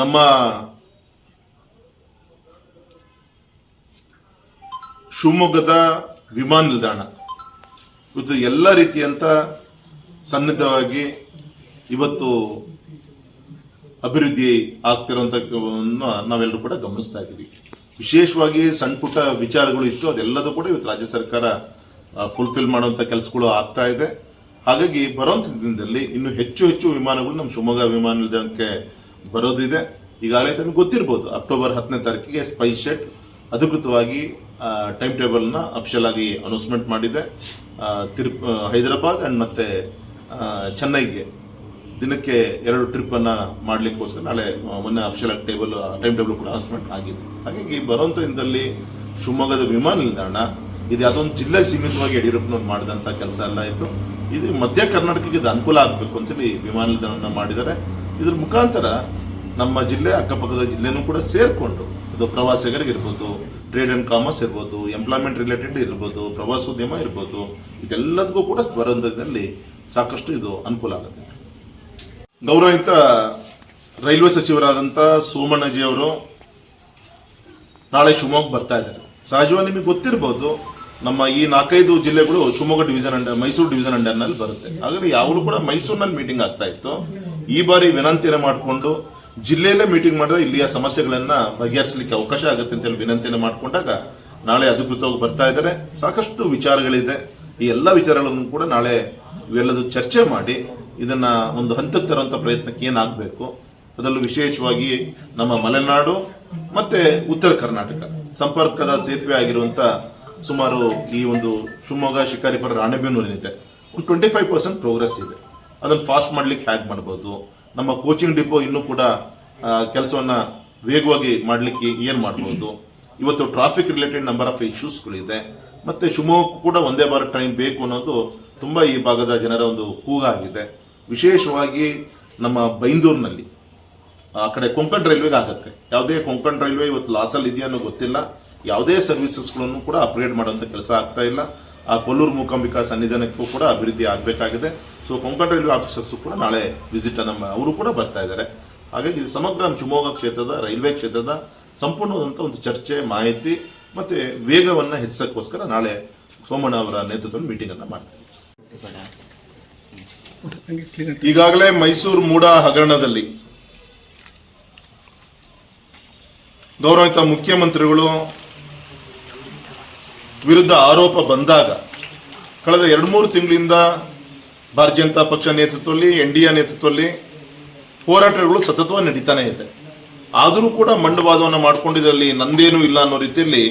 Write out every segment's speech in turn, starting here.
ನಮ್ಮ ಶಿವಮೊಗ್ಗದ ವಿಮಾನ ನಿಲ್ದಾಣ. ಇವತ್ತು ಎಲ್ಲ ರೀತಿಯಂತ ಸನ್ನಿಧವಾಗಿ ಇವತ್ತು ಅಭಿವೃದ್ಧಿ ಆಗ್ತಿರುವಂತ ನಾವೆಲ್ಲರೂ ಕೂಡ ಗಮನಿಸ್ತಾ ಇದ್ದೀವಿ. ವಿಶೇಷವಾಗಿ ಸಣ್ಣ ಪುಟ್ಟ ವಿಚಾರಗಳು ಇತ್ತು, ಅದೆಲ್ಲದೂ ಕೂಡ ಇವತ್ತು ರಾಜ್ಯ ಸರ್ಕಾರ ಫುಲ್ಫಿಲ್ ಮಾಡುವಂತ ಕೆಲಸಗಳು ಆಗ್ತಾ ಇದೆ. ಹಾಗಾಗಿ ಬರುವಂತ ದಿನದಲ್ಲಿ ಇನ್ನು ಹೆಚ್ಚು ಹೆಚ್ಚು ವಿಮಾನಗಳು ನಮ್ಮ ಶಿವಮೊಗ್ಗ ವಿಮಾನ ನಿಲ್ದಾಣಕ್ಕೆ ಬರೋದಿದೆ. ಈಗಾಗಲೇ ತಮಗೆ ಗೊತ್ತಿರ್ಬೋದು, ಅಕ್ಟೋಬರ್ ಹತ್ತನೇ ತಾರೀಕಿಗೆ ಸ್ಪೈಸ್ ಜೆಟ್ ಅಧಿಕೃತವಾಗಿ ಟೈಮ್ ಟೇಬಲ್ನ ಅಫಿಷಿಯಲ್ ಆಗಿ ಅನೌನ್ಸ್ಮೆಂಟ್ ಮಾಡಿದೆ. ತಿರುಪ್ ಹೈದರಾಬಾದ್ ಅಂಡ್ ಮತ್ತೆ ಚೆನ್ನೈಗೆ ದಿನಕ್ಕೆ ಎರಡು ಟ್ರಿಪ್ ಅನ್ನ ಮಾಡ್ಲಿಕ್ಕೋಸ್ಕರ ನಾಳೆ ಮೊನ್ನೆ ಅಫಿಷಿಯಲ್ ಟೇಬಲ್ ಟೈಮ್ ಟೇಬಲ್ ಕೂಡ ಅನೌನ್ಸ್ಮೆಂಟ್ ಆಗಿದೆ. ಹಾಗಾಗಿ ಬರುವಂತ ದಿನದಲ್ಲಿ ಶಿವಮೊಗ್ಗದ ವಿಮಾನ ನಿಲ್ದಾಣ ಇದು ಯಾವುದೊಂದು ಜಿಲ್ಲೆಗೆ ಸೀಮಿತವಾಗಿ ಯಡಿಯೂರಪ್ಪನವ್ರು ಮಾಡಿದಂತ ಕೆಲಸ ಎಲ್ಲ ಇತ್ತು. ಇದು ಮಧ್ಯ ಕರ್ನಾಟಕಕ್ಕೆ ಇದು ಅನುಕೂಲ ಆಗಬೇಕು ಅಂತೇಳಿ ವಿಮಾನ ನಿಲ್ದಾಣ ಮಾಡಿದ್ದಾರೆ. ಇದ್ರ ಮುಖಾಂತರ ನಮ್ಮ ಜಿಲ್ಲೆ, ಅಕ್ಕಪಕ್ಕದ ಜಿಲ್ಲೆನೂ ಕೂಡ ಸೇರಿಕೊಂಡು ಅದು ಪ್ರವಾಸಿಗರಿಗಿರ್ಬೋದು ಟ್ರೇಡ್ ಅಂಡ್ ಕಾಮರ್ಸ್ ಇರ್ಬೋದು ಎಂಪ್ಲಾಯ್ಮೆಂಟ್ ರಿಲೇಟೆಡ್ ಇರ್ಬೋದು, ಪ್ರವಾಸೋದ್ಯಮ ಇರ್ಬೋದು, ಇದೆಲ್ಲದಕ್ಕೂ ಕೂಡ ಬರೋದ್ರಲ್ಲಿ ಸಾಕಷ್ಟು ಇದು ಅನುಕೂಲ ಆಗುತ್ತೆ. ಗೌರವಿತ ರೈಲ್ವೆ ಸಚಿವರಾದಂಥ ಸೋಮಣ್ಣಜಿ ಅವರು ನಾಳೆ ಶಿವಮೊಗ್ಗ ಬರ್ತಾ ಇದ್ದಾರೆ. ಸಹಜವಾಗಿ ನಿಮಗೆ ಗೊತ್ತಿರಬಹುದು ನಮ್ಮ ಈ ನಾಲ್ಕೈದು ಜಿಲ್ಲೆಗಳು Shivamogga division under Mysuru division ಅಂಡರ್ನಲ್ಲಿ ಬರುತ್ತೆ. ಹಾಗಾಗಿ ಯಾವಾಗಲೂ ಕೂಡ ಮೈಸೂರಿನಲ್ಲಿ ಮೀಟಿಂಗ್ ಆಗ್ತಾ ಇತ್ತು. ಈ ಬಾರಿ ವಿನಂತಿಯನ್ನು ಮಾಡಿಕೊಂಡು ಜಿಲ್ಲೆಯಲ್ಲೇ ಮೀಟಿಂಗ್ ಮಾಡಿದ್ರೆ ಇಲ್ಲಿಯ ಸಮಸ್ಯೆಗಳನ್ನ ಬಗೆಹರಿಸಲಿಕ್ಕೆ ಅವಕಾಶ ಆಗುತ್ತೆ ಅಂತ ಹೇಳಿ ವಿನಂತಿಯನ್ನು ಮಾಡಿಕೊಂಡಾಗ ನಾಳೆ ಅಧಿಕೃತವಾಗಿ ಬರ್ತಾ ಇದ್ದಾರೆ. ಸಾಕಷ್ಟು ವಿಚಾರಗಳಿದೆ. ಈ ಎಲ್ಲ ವಿಚಾರಗಳನ್ನು ಕೂಡ ನಾಳೆ ಇವೆಲ್ಲದೂ ಚರ್ಚೆ ಮಾಡಿ ಇದನ್ನ ಒಂದು ಹಂತಕ್ಕೆ ತರುವಂಥ ಪ್ರಯತ್ನಕ್ಕೆ ಏನಾಗಬೇಕು? ಅದರಲ್ಲೂ ವಿಶೇಷವಾಗಿ ನಮ್ಮ ಮಲೆನಾಡು ಮತ್ತೆ ಉತ್ತರ ಕರ್ನಾಟಕ. ಸಂಪರ್ಕದ ಸೇತುವೆ ಆಗಿರುವಂತ ಸುಮಾರು ಈ ಒಂದು ಶಿವಮೊಗ್ಗ ಶಿಕಾರಿಪುರ ರಾಣೆಬೆನ್ನೂರಿನಿದೆ ಟ್ವೆಂಟಿ ಫೈವ್ ಪರ್ಸೆಂಟ್ ಪ್ರೋಗ್ರೆಸ್ ಇದೆ. ಅದನ್ನು ಫಾಸ್ಟ್ ಮಾಡ್ಲಿಕ್ಕೆ ಹ್ಯಾಕ್ ಮಾಡ್ಬೋದು. ನಮ್ಮ ಕೋಚಿಂಗ್ ಡಿಪೋ ಇನ್ನೂ ಕೂಡ ಕೆಲಸವನ್ನ ವೇಗವಾಗಿ ಮಾಡಲಿಕ್ಕೆ ಏನು ಮಾಡ್ಬೋದು. ಇವತ್ತು ಟ್ರಾಫಿಕ್ ರಿಲೇಟೆಡ್ ನಂಬರ್ ಆಫ್ ಇಶ್ಯೂಸ್ಗಳಿದೆ ಮತ್ತೆ ಶಿವಮೊಗ್ಗ ಕೂಡ ಒಂದೇ ಬಾರ ಟೈಮ್ ಬೇಕು ಅನ್ನೋದು ತುಂಬಾ ಈ ಭಾಗದ ಜನರ ಒಂದು ಕೂಗಾಗಿದೆ ವಿಶೇಷವಾಗಿ ನಮ್ಮ ಬೈಂದೂರಿನಲ್ಲಿ, ಆ ಕಡೆ ಕೊಂಕಣ್ ರೈಲ್ವೆಗೆ ಆಗುತ್ತೆ. ಯಾವುದೇ ಕೊಂಕಣ್ ರೈಲ್ವೆ ಇವತ್ತು ಲಾಸಲ್ಲಿ ಇದೆಯೋ ಅನ್ನೋ ಗೊತ್ತಿಲ್ಲ. ಯಾವುದೇ ಸರ್ವಿಸಸ್ಗಳನ್ನು ಕೂಡ ಅಪ್ಗ್ರೇಡ್ ಮಾಡುವಂಥ ಕೆಲಸ ಆಗ್ತಾ ಇಲ್ಲ. ಆ ಕೊಲ್ಲೂರು ಮೂಕಾಂಬಿಕಾ ಸನ್ನಿಧಾನಕ್ಕೂ ಕೂಡ ಅಭಿವೃದ್ಧಿ ಆಗಬೇಕಾಗಿದೆ. ಸೊ ಕೊಂಕಣ ರೈಲ್ವೆ ಆಫೀಸರ್ಸ್ ಕೂಡ ನಾಳೆ ವಿಸಿಟ್ ನಮ್ಮ ಅವರು ಕೂಡ ಬರ್ತಾ ಇದ್ದಾರೆ. ಹಾಗಾಗಿ ಇದು ಸಮಗ್ರ ಶಿವಮೊಗ್ಗ ಕ್ಷೇತ್ರದ ರೈಲ್ವೆ ಕ್ಷೇತ್ರದ ಸಂಪೂರ್ಣವಾದಂಥ ಒಂದು ಚರ್ಚೆ, ಮಾಹಿತಿ ಮತ್ತು ವೇಗವನ್ನು ಹೆಚ್ಚಿಸೋಕ್ಕೋಸ್ಕರ ನಾಳೆ ಸೋಮಣ್ಣ ಅವರ ನೇತೃತ್ವದಲ್ಲಿ ಮೀಟಿಂಗನ್ನು ಮಾಡ್ತಾ ಈಗಾಗಲೇ ಮೈಸೂರು ಮೂಡ ಹಗರಣದಲ್ಲಿ ಗೌರವಿತ ಮುಖ್ಯಮಂತ್ರಿಗಳು ವಿರುದ್ಧ ಆರೋಪ ಬಂದಾಗ ಕಳೆದ ಎರಡು ಮೂರು ತಿಂಗಳಿಂದ ಭಾರತೀಯ ಜನತಾ ಪಕ್ಷ ನೇತೃತ್ವದಲ್ಲಿ, ಎನ್ ಡಿ ಎ ನೇತೃತ್ವದಲ್ಲಿ ಹೋರಾಟಗಳು ಸತತವಾಗಿ ನಡೀತಾನೆ ಇದೆ. ಆದರೂ ಕೂಡ ಮಂಡವಾದವನ್ನು ಮಾಡ್ಕೊಂಡಿದರಲ್ಲಿ ನಂದೇನೂ ಇಲ್ಲ ಅನ್ನೋ ರೀತಿಯಲ್ಲಿ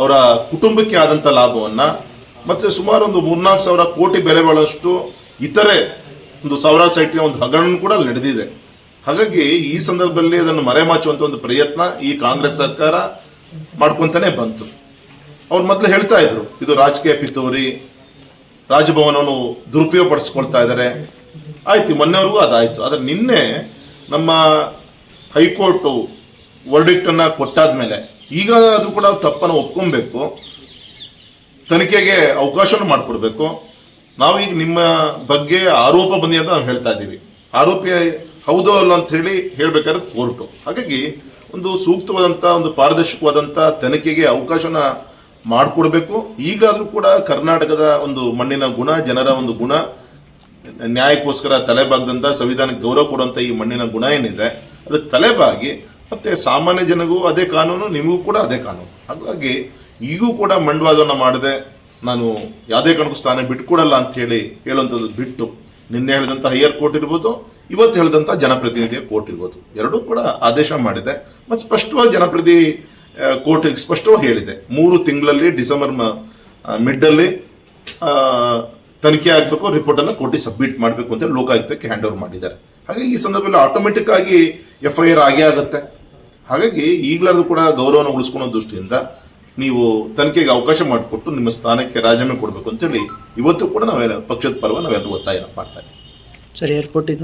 ಅವರ ಕುಟುಂಬಕ್ಕೆ ಆದಂಥ ಲಾಭವನ್ನ ಮತ್ತೆ ಸುಮಾರು ಒಂದು ಮೂರ್ನಾಲ್ಕು ಸಾವಿರ ಕೋಟಿ ಬೆಲೆ ಬಾಳಷ್ಟು ಇತರೆ ಒಂದು ಸಾವಿರ ಸೈಟಿನ ಒಂದು ಹಗರಣ ಕೂಡ ಅಲ್ಲಿ ನಡೆದಿದೆ. ಹಾಗಾಗಿ ಈ ಸಂದರ್ಭದಲ್ಲಿ ಅದನ್ನು ಮರೆಮಾಚುವಂತ ಒಂದು ಪ್ರಯತ್ನ ಈ ಕಾಂಗ್ರೆಸ್ ಸರ್ಕಾರ ಮಾಡ್ಕೊಂತಾನೆ ಬಂತು. ಅವ್ರು ಮೊದಲು ಹೇಳ್ತಾ ಇದ್ರು, ಇದು ರಾಜಕೀಯ ಪಿತೂರಿ, ರಾಜಭವನವನ್ನು ದುರುಪಯೋಗ ಪಡಿಸ್ಕೊಳ್ತಾ ಇದ್ದಾರೆ. ಆಯ್ತು, ಮೊನ್ನೆವರೆಗೂ ಅದಾಯ್ತು. ಆದ್ರೆ ನಿನ್ನೆ ನಮ್ಮ ಹೈಕೋರ್ಟ್ ವರ್ಡಿಕ್ಟ್ ಅನ್ನ ಕೊಟ್ಟಾದ್ಮೇಲೆ ಈಗ ಆದರೂ ಕೂಡ ಅವ್ರು ತಪ್ಪನ್ನು ಒಪ್ಕೊಬೇಕು. ತನಿಖೆಗೆ ಅವಕಾಶವನ್ನು ಮಾಡಿಕೊಡ್ಬೇಕು. ನಾವೀಗ ನಿಮ್ಮ ಬಗ್ಗೆ ಆರೋಪ ಬಂದಿ ಅಂತ ನಾವು ಹೇಳ್ತಾ ಇದ್ದೀವಿ. ಆರೋಪಿ ಹೌದೋ ಅಲ್ಲ ಅಂತ ಹೇಳಿ ಹೇಳಬೇಕಾದ್ರೆ ಕೋರ್ಟು. ಹಾಗಾಗಿ ಒಂದು ಸೂಕ್ತವಾದಂಥ ಒಂದು ಪಾರದರ್ಶಕವಾದಂಥ ತನಿಖೆಗೆ ಅವಕಾಶನ ಮಾಡಿಕೊಡ್ಬೇಕು. ಈಗಾದ್ರೂ ಕೂಡ ಕರ್ನಾಟಕದ ಒಂದು ಮಣ್ಣಿನ ಗುಣ, ಜನರ ಒಂದು ಗುಣ, ನ್ಯಾಯಕ್ಕೋಸ್ಕರ ತಲೆಬಾಗದಂತ ಸಂವಿಧಾನಕ್ಕೆ ಗೌರವ ಕೊಡುವಂತ ಈ ಮಣ್ಣಿನ ಗುಣ ಏನಿದೆ ಅದಕ್ಕೆ ತಲೆಬಾಗಿ ಮತ್ತೆ ಸಾಮಾನ್ಯ ಜನಗೂ ಅದೇ ಕಾನೂನು, ನಿಮಗೂ ಕೂಡ ಅದೇ ಕಾನೂನು. ಹಾಗಾಗಿ ಈಗೂ ಕೂಡ ಮಂಡವಾದವನ್ನ ಮಾಡದೆ. ನಾನು ಯಾವುದೇ ಕಾರಣಕ್ಕೂ ಸ್ಥಾನ ಬಿಟ್ಕೊಡಲ್ಲ ಅಂತ ಹೇಳಿ ಹೇಳುವಂಥದ್ದು ಬಿಟ್ಟು, ನಿನ್ನೆ ಹೇಳಿದಂಥ ಹೈಯರ್ ಕೋರ್ಟ್ ಇರ್ಬೋದು, ಇವತ್ತು ಹೇಳಿದಂಥ ಜನಪ್ರತಿನಿಧಿಯ ಕೋರ್ಟ್ ಇರ್ಬೋದು. ಎರಡೂ ಕೂಡ ಆದೇಶ ಮಾಡಿದೆ. ಮತ್ತು ಸ್ಪಷ್ಟವಾಗಿ ಜನಪ್ರತಿ ಕೋರ್ಟ್ ಸ್ಪಷ್ಟವಾಗಿ ಹೇಳಿದೆ. ಮೂರು ತಿಂಗಳಲ್ಲಿ ಡಿಸೆಂಬರ್ ಮಿಡ್ ಅಲ್ಲಿ ಆ, ತನಿಖೆ ಆಗಬೇಕು ರಿಪೋರ್ಟ್ ಅನ್ನು ಕೋರ್ಟಿಗೆ ಸಬ್ಮಿಟ್ ಮಾಡಬೇಕು ಅಂತ ಲೋಕಾಯುಕ್ತಕ್ಕೆ ಹ್ಯಾಂಡ್ ಓವರ್ ಮಾಡಿದ್ದಾರೆ. ಹಾಗಾಗಿ ಈ ಸಂದರ್ಭದಲ್ಲಿ ಆಟೋಮೆಟಿಕ್ ಆಗಿ ಎಫ್ ಐ ಆರ್ ಆಗೇ ಆಗುತ್ತೆ. ಹಾಗಾಗಿ ಈಗಲಾದ್ರೂ ಕೂಡ ಗೌರವನ ಉಳಿಸ್ಕೊಳ್ಳೋ ದೃಷ್ಟಿಯಿಂದ ನೀವು ತನಿಖೆಗೆ ಅವಕಾಶ ಮಾಡಿಕೊಟ್ಟು ನಿಮ್ಮ ಸ್ಥಾನಕ್ಕೆ ರಾಜೀನಾಮೆ ಕೊಡಬೇಕು ಅಂತೇಳಿ ಇವತ್ತು ಕೂಡ ನಾವೆಲ್ಲ ಪಕ್ಷದ ಪರವಾಗಿ ನಾವೆಲ್ಲ ಒತ್ತಾಯ ಮಾಡ್ತಾ ಇದ್ದೀವಿ. ಏರ್ಪೋರ್ಟ್ ಇದು.